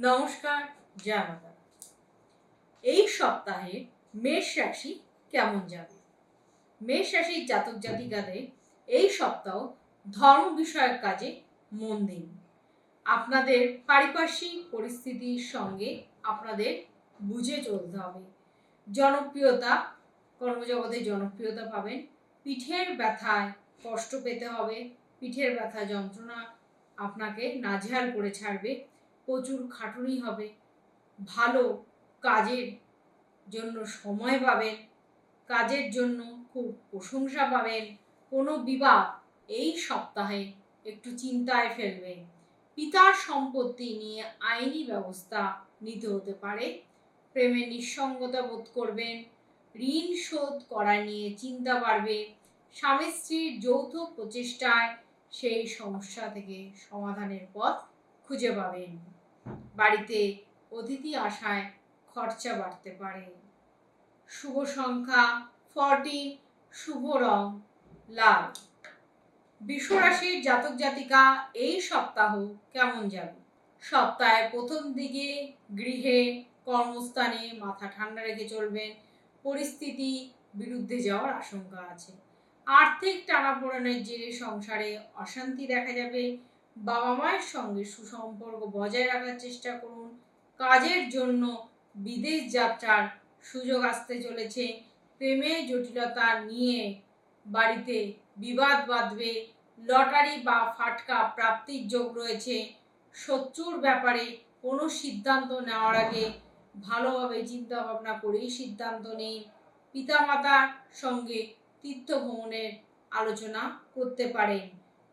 নমস্কার জয় এই সপ্তাহে মেষ রাশি কেমন যাবে? মেষ রাশির জাতক জাতিকাদের এই সপ্তাহ ধর্ম বিষয়ক কাজে মন দিন। আপনাদের পারিপার্শ্বিক পরিস্থিতির সঙ্গে আপনাদের বুঝে চলতে হবে। জনপ্রিয়তা, কর্মজগতে জনপ্রিয়তা পাবেন। পিঠের ব্যথায় কষ্ট পেতে হবে। পিঠের ব্যথা যন্ত্রণা আপনাকে নাজেহাল করে ছাড়বে। প্রচুর খাটুনি হবে। ভালো কাজের জন্য সময় পাবেন, কাজের জন্য খুব প্রশংসা পাবেন। কোনো বিবাহ এই সপ্তাহে একটু চিন্তায় ফেলবে পিতার সম্পত্তি নিয়ে আইনি ব্যবস্থা নিতে হতে পারে। প্রেমে নিঃসঙ্গতা বোধ করবেন, ঋণ শোধ করা নিয়ে চিন্তা বাড়বে। স্বামী স্ত্রীর যৌথ প্রচেষ্টায় সেই সমস্যা থেকে সমাধানের পথ খুঁজে পাবেন। বাড়িতে অতিথি আসায় খরচা বাড়তে পারে। শুভ সংখ্যা ফর্টিন শুভ রং, লাল। বিশ্বরাশির জাতক জাতিকা এই সপ্তাহ কেমন যাবে? সপ্তাহের প্রথম দিকে গৃহে কর্মস্থানে মাথা ঠান্ডা রেখে চলবেন পরিস্থিতি বিরুদ্ধে যাওয়ার আশঙ্কা আছে। আর্থিক টানাপোড়েনের জেরে সংসারে অশান্তি দেখা যাবে। বাবা মায়ের সঙ্গে সুসম্পর্ক বজায় রাখার চেষ্টা করুন। কাজের জন্য বিদেশ যাত্রার সুযোগ আসতে চলেছে। প্রেমে জটিলতা নিয়ে বাড়িতে বিবাদ বাঁধবে, লটারি বা ফাটকা প্রাপ্তির যোগ রয়েছে। শত্রুর ব্যাপারে কোনো সিদ্ধান্ত নেওয়ার আগে ভালোভাবে চিন্তা ভাবনা করেই সিদ্ধান্ত নেই পিতামাতার সঙ্গে তীর্থ ভ্রমণের আলোচনা করতে পারেন।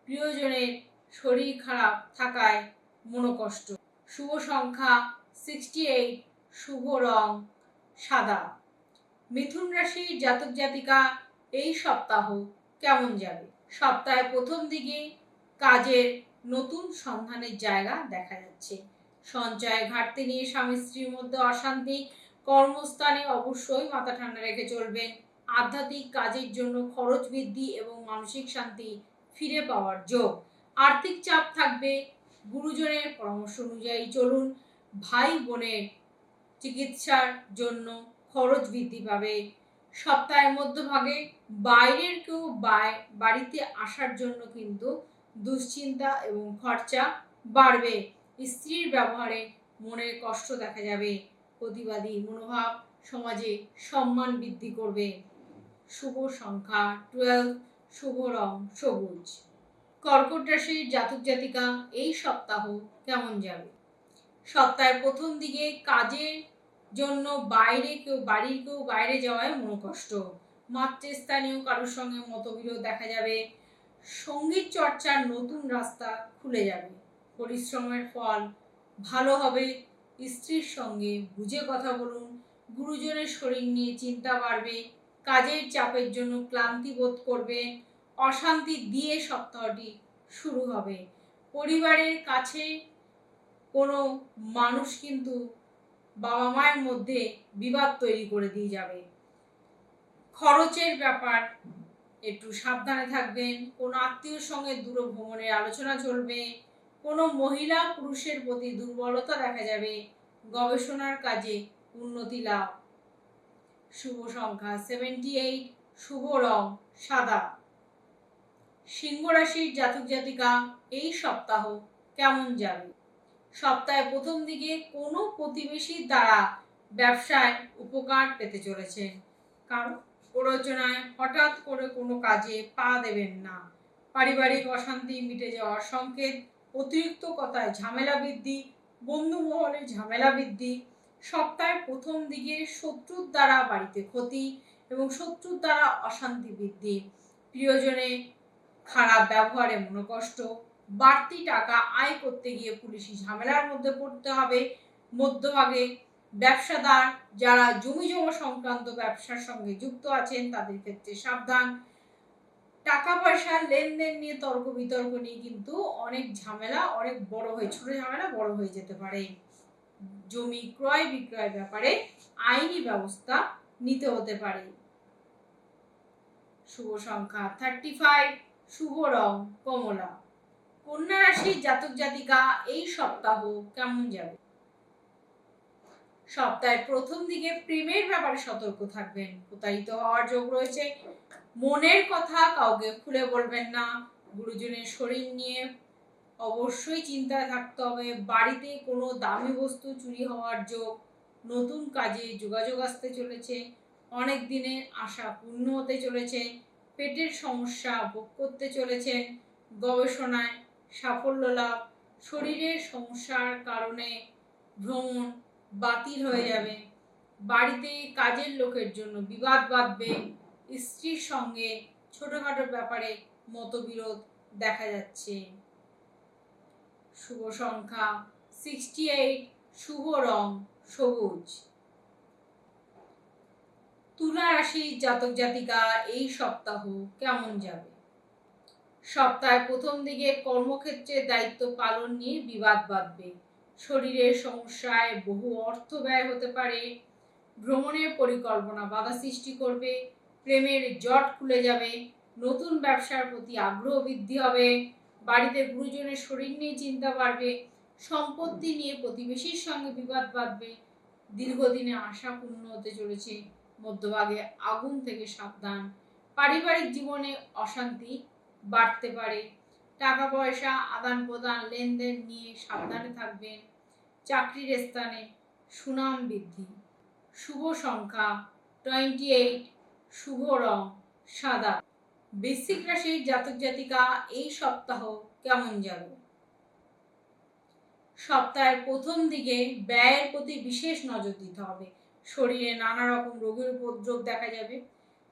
প্রিয়জনের শরীর খারাপ থাকায় মনোকষ্ট। শুভ সংখ্যা সিক্সটি এইট শুভ রং সাদা। মিথুন রাশির জাতক জাতিকা, এই সপ্তাহ কেমন যাবে? সপ্তাহের প্রথম দিকে কাজের নতুন সন্ধানের জায়গা দেখা যাচ্ছে। সঞ্চয় ঘাটতি নিয়ে স্বামী স্ত্রীর মধ্যে অশান্তি, কর্মস্থানে অবশ্যই মাথা ঠান্ডা রেখে চলবেন আধ্যাত্মিক কাজের জন্য খরচ বৃদ্ধি এবং মানসিক শান্তি ফিরে পাওয়ার যোগ। আর্থিক চাপ থাকবে, গুরুজনের পরামর্শ অনুযায়ী চলুন, ভাই বোনের চিকিৎসার জন্য খরচ বৃদ্ধি পাবে। সপ্তাহের মধ্যভাগে বাইরের কেউ বাড়িতে আসার জন্য কিন্তু দুশ্চিন্তা এবং খরচা বাড়বে। স্ত্রীর ব্যবহারে মনের কষ্ট দেখা যাবে। প্রতিবাদী মনোভাব সমাজে সম্মান বৃদ্ধি করবে। শুভ সংখ্যা টুয়েলভ শুভ রং, সবুজ। কর্কট রাশির জাতক জাতিকা এই সপ্তাহ কেমন যাবে? সপ্তাহের প্রথম দিকে কাজের জন্য বাইরে কেউ, বাড়ির কেউ বাইরে যাওয়ায় মনোকষ্ট। মাতৃস্থানীয় কারোর সঙ্গে মতবিরোধ দেখা যাবে। সংগীত চর্চার নতুন রাস্তা খুলে যাবে। পরিশ্রমের ফল ভালো হবে। স্ত্রীর সঙ্গে বুঝে কথা বলুন। গুরুজনের শরীর নিয়ে চিন্তা বাড়বে। কাজের চাপের জন্য ক্লান্তি বোধ করবেন অশান্তি দিয়ে সপ্তাহটি শুরু হবে। পরিবারের কাছে কোনো মানুষ কিন্তু বাবা মায়ের মধ্যে বিবাদ তৈরি করে দিয়ে যাবে। খরচের ব্যাপার একটু সাবধানে থাকবেন। কোনো আত্মীয়র সঙ্গে দূর ভ্রমণের আলোচনা চলবে। কোনো মহিলা পুরুষের প্রতি দুর্বলতা দেখা যাবে। গবেষণার কাজে উন্নতি লাভ। শুভ সংখ্যা সেভেন্টি এইট শুভ রং, সাদা। সিংহ রাশির জাতক জাতিকা এই সপ্তাহ কেমন যাবে? সপ্তাহের প্রথম দিকে কোনো প্রতিবেশীর দ্বারা ব্যবসায় উপকার পেতে চলেছেন কারণ প্ররোচনায় হঠাৎ করে কোনো কাজে পা দেবেন না। পারিবারিক অশান্তি মিটে যাওয়ার সংকেত, অতিরিক্ত কথায় ঝামেলা বৃদ্ধি, বন্ধু মহলে ঝামেলা বৃদ্ধি, সপ্তাহের প্রথম দিকে শত্রুর দ্বারা বাড়িতে ক্ষতি এবং শত্রুর দ্বারা অশান্তি বৃদ্ধি। প্রিয়জনে খারাপ ব্যবহারে মনোকষ্ট, বাড়তি টাকা আয় করতে গিয়ে পুলিশি ঝামেলার মধ্যে পড়তে হবে। মধ্যভাগে ব্যবসাদার যারা জমি জমা সংক্রান্ত ব্যবসার সঙ্গে যুক্ত আছেন, তাদের ক্ষেত্রে সাবধান। টাকা পয়সার লেনদেন নিয়ে তর্ক বিতর্ক নিয়ে কিন্তু অনেক ঝামেলা, অনেক বড় হয়ে, ছোট ঝামেলা বড় হয়ে যেতে পারে। জমি ক্রয় বিক্রয় ব্যাপারে আইনি ব্যবস্থা নিতে হতে পারে। শুভ সংখ্যা থার্টি ফাইভ শুভ রং, কমলা। কন্যা রাশির জাতক জাতিকা, এই সপ্তাহ কেমন যাবে? সপ্তাহের প্রথম দিকে প্রেমের ব্যাপারে সতর্ক থাকবেন। প্রতারিত হওয়ার যোগ রয়েছে। মনের কথা কাউকে খুলে বলবেন না। গুরুজনের শরীর নিয়ে অবশ্যই চিন্তায় থাকতে হবে। বাড়িতে কোনো দামি বস্তু চুরি হওয়ার যোগ, নতুন কাজে যোগাযোগ আসতে চলেছে। অনেক দিনের আশা পূর্ণ হতে চলেছে। পেটের সমস্যা ভোগ করতে চলেছেন গবেষণায় সাফল্য লাভ, শরীরের সমস্যার কারণে ভ্রমণ বাতিল হয়ে যাবে। বাড়িতে কাজের লোকের জন্য বিবাদ বাঁধবে, স্ত্রীর সঙ্গে ছোটোখাটো ব্যাপারে মতবিরোধ দেখা যাচ্ছে। শুভ সংখ্যা সিক্সটি এইট শুভ রং, সবুজ। তুলা রাশির জাতক জাতিকা, এই সপ্তাহ কেমন যাবে? সপ্তাহের প্রথম দিকে কর্মক্ষেত্রে দায়িত্ব পালন নিয়ে বিবাদ বাঁধবে। শরীরের সমস্যায় বহু অর্থ ব্যয় হতে পারে। ভ্রমণের পরিকল্পনা বাধা সৃষ্টি করবে। প্রেমের জট খুলে যাবে। নতুন ব্যবসার প্রতি আগ্রহ বৃদ্ধি হবে। বাড়িতে গুরুজনের শরীর নিয়ে চিন্তা বাড়বে। সম্পত্তি নিয়ে প্রতিবেশীর সঙ্গে বিবাদ বাঁধবে। দীর্ঘদিনে আশা পূর্ণ হতে চলেছে মধ্যভাগে আগুন থেকে সাবধান। পারিবারিক জীবনে অশান্তি বাড়তে পারে। টাকা পয়সা আদান প্রদান লেনদেন নিয়ে সাবধানে থাকবেন। চাকরির স্থানে সুনাম বৃদ্ধি। শুভ সংখ্যা, টোয়েন্টি এইট, শুভ রং, সাদা। বৃশ্চিক রাশির জাতক জাতিকা, এই সপ্তাহ কেমন যাবে? সপ্তাহের প্রথম দিকে ব্যয়ের প্রতি বিশেষ নজর দিতে হবে। শরীরে নানা রকম রোগের উপদ্রব দেখা যাবে।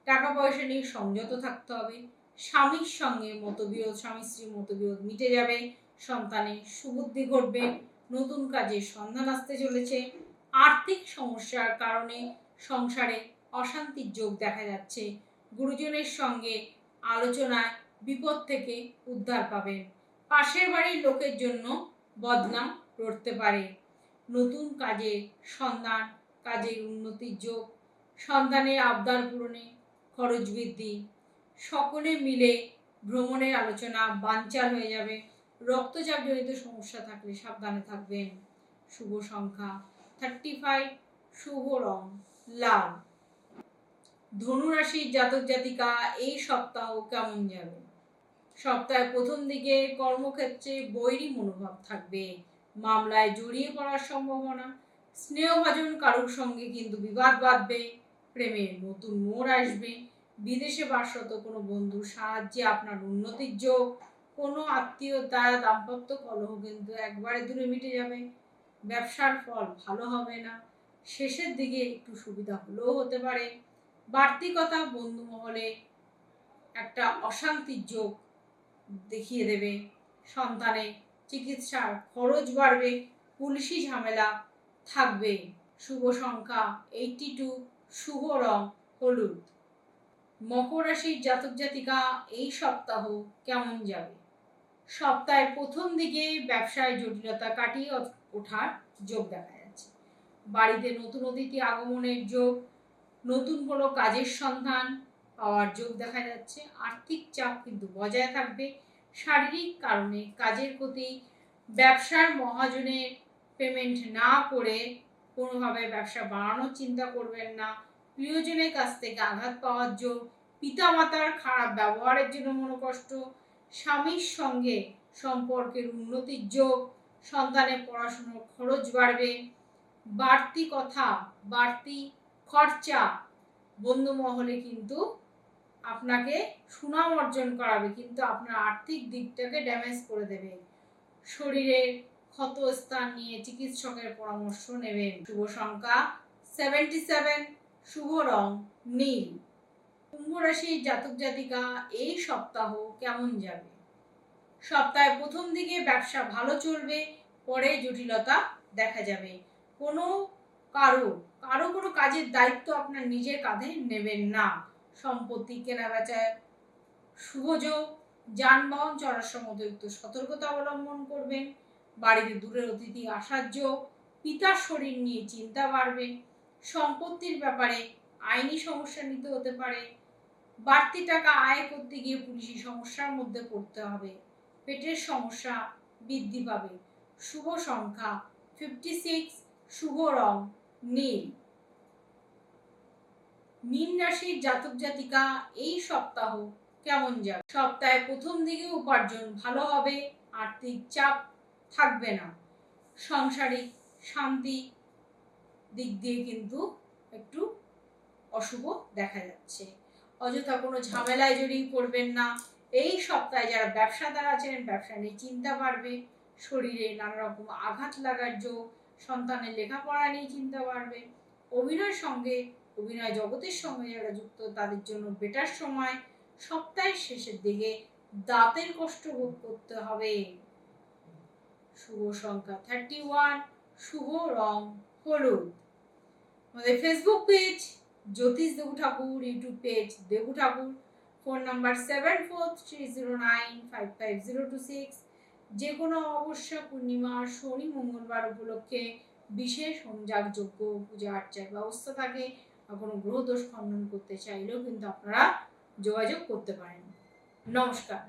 টাকা পয়সা নিয়ে সংযত থাকতে হবে। স্বামীর সঙ্গে মতবিরোধ, স্বামী স্ত্রীর মতবিরোধ মিটে যাবে। সন্তানে সুবুদ্ধি ঘটবে। নতুন কাজে সন্ধান আসতে চলেছে। আর্থিক সমস্যার কারণে সংসারে অশান্তির যোগ দেখা যাচ্ছে। গুরুজনের সঙ্গে আলোচনায় বিপদ থেকে উদ্ধার পাবেন। পাশের বাড়ির লোকের জন্য বদনাম করতে পারে। নতুন কাজে সন্ধান কাজের উন্নতির যোগ, সন্তানের আবদার পূরণে খরচ বৃদ্ধি, সকলে মিলে ভ্রমণের আলোচনা বানচাল হয়ে যাবে। রক্তচাপজনিত সমস্যা থাকলে সাবধানে থাকবেন। শুভ সংখ্যা থার্টি ফাইভ শুভ রং, লাল। ধনুরাশির জাতক জাতিকা, এই সপ্তাহ কেমন যাবে? সপ্তাহের প্রথম দিকে কর্মক্ষেত্রে বৈরী মনোভাব থাকবে। মামলায় জড়িয়ে পড়ার সম্ভাবনা স্নেহভাজন কারোর সঙ্গে কিন্তু বিবাদ বাঁধবে প্রেমের নতুন মোড় আসবে, বিদেশে বাসরত কোনো বন্ধুর সাহায্যে আপনার উন্নতির যোগ কোনো আত্মীয় দ্বারা দাম্পত্য কলহ কিন্তু একবারে দূরে মিটে যাবে। ব্যবসার ফল ভালো হবে না, শেষের দিকে একটু সুবিধা হলেও হতে পারে। বাড়তি কথা বন্ধু মহলে একটা অশান্তির যোগ দেখিয়ে দেবে। সন্তানে চিকিৎসার খরচ বাড়বে, পুলিশি ঝামেলা থাকবে। শুভ সংখ্যা এইটটি টু শুভ রং হলুদ। মকর রাশির জাতক জাতিকা, এই সপ্তাহ কেমন যাবে? সপ্তাহের প্রথম দিকে ব্যবসায় জটিলতা কাটিয়ে ওঠার যোগ দেখা যাচ্ছে। বাড়িতে নতুন অতিথি আগমনের যোগ, নতুন কোনো কাজের সন্ধান পাওয়ার যোগ দেখা যাচ্ছে। আর্থিক চাপ কিন্তু বজায় থাকবে। শারীরিক কারণে কাজের প্রতি ব্যবসার মহাজনের পেমেন্ট না করে কোনোভাবে ব্যবসা বাড়ানোর চিন্তা করবেন না। প্রিয়জনের কাছ থেকে আঘাত পাওয়ার যোগ পিতামাতার খারাপ ব্যবহারের জন্য মনোকষ্ট স্বামীর সঙ্গে সম্পর্কের উন্নতির যোগ সন্তানের পড়াশুনোর খরচ বাড়বে, বাড়তি কথা, বাড়তি খরচা বন্ধু মহলে কিন্তু আপনাকে সুনাম অর্জন করাবে, কিন্তু আপনার আর্থিক দিকটাকে ড্যামেজ করে দেবে। শরীরের ক্ষত স্থান নিয়ে চিকিৎসকের পরামর্শ নেবেন। শুভ সংখ্যা সেভেন্টি সেভেন শুভ রং, নীল। কুম্ভ রাশির জাতক জাতিকা, এই সপ্তাহ কেমন যাবে? সপ্তাহের প্রথম দিকে ব্যবসা ভালো চলবে, পরে জটিলতা দেখা যাবে। কোনো কারও কারও কোনো কাজের দায়িত্ব আপনার নিজের কাঁধে নেবেন না। সম্পত্তি কেনা বেচায় শুভযোগ যানবাহন চলার সময় অতিরিক্ত সতর্কতা অবলম্বন করবেন। বাড়িতে দূরের অতিথি আসার যোগ পিতার শরীর নিয়ে চিন্তা বাড়বে। সম্পত্তির ব্যাপারে আইনি সমস্যা নিতে হতে পারে। বাড়তি টাকা আয় করতে গিয়ে পুলিশি সমস্যার মধ্যে পড়তে হবে। পেটের সমস্যা বৃদ্ধি পাবে। শুভ সংখ্যা ফিফটি সিক্স শুভ রং, নীল। মীন রাশির জাতক জাতিকা, এই সপ্তাহ কেমন যাবে? সপ্তাহে প্রথম দিকে উপার্জন ভালো হবে, আর্থিক চাপ থাকবে না। সাংসারিক শান্তি দিক দিয়ে কিন্তু একটু অশুভ দেখা যাচ্ছে। অযথা কোনো ঝামেলায় জড়িয়ে পড়বেন না, এই সপ্তাহে যারা ব্যবসাদার আছেন, ব্যবসা নিয়ে চিন্তা বাড়বে, শরীরে নানা রকম আঘাত লাগার যোগ সন্তানের লেখাপড়া নিয়ে চিন্তা বাড়বে, অভিনয়ের সঙ্গে, অভিনয় জগতের সঙ্গে যারা যুক্ত, তাদের জন্য বেটার সময় সপ্তাহের শেষের দিকে দাঁতের কষ্ট ভোগ করতে হবে। শুভ সংখ্যা। থার্টি ওয়ান শুভ রং হলুদ। আমাদের Facebook page Jyotish Debu Thakur YouTube page Debu Thakur. Phone number seven four three zero nine five five zero two six যে কোনো অবশ্য পূর্ণিমা, শনি, মঙ্গলবার উপলক্ষে বিশেষ হোমযাগযোগ্য পূজা, আর্চার ব্যবস্থা থাকে। বা কোনো গ্রহদোষ খণ্ডন করতে চাইলেও কিন্তু আপনারা যোগাযোগ করতে পারেন। নমস্কার।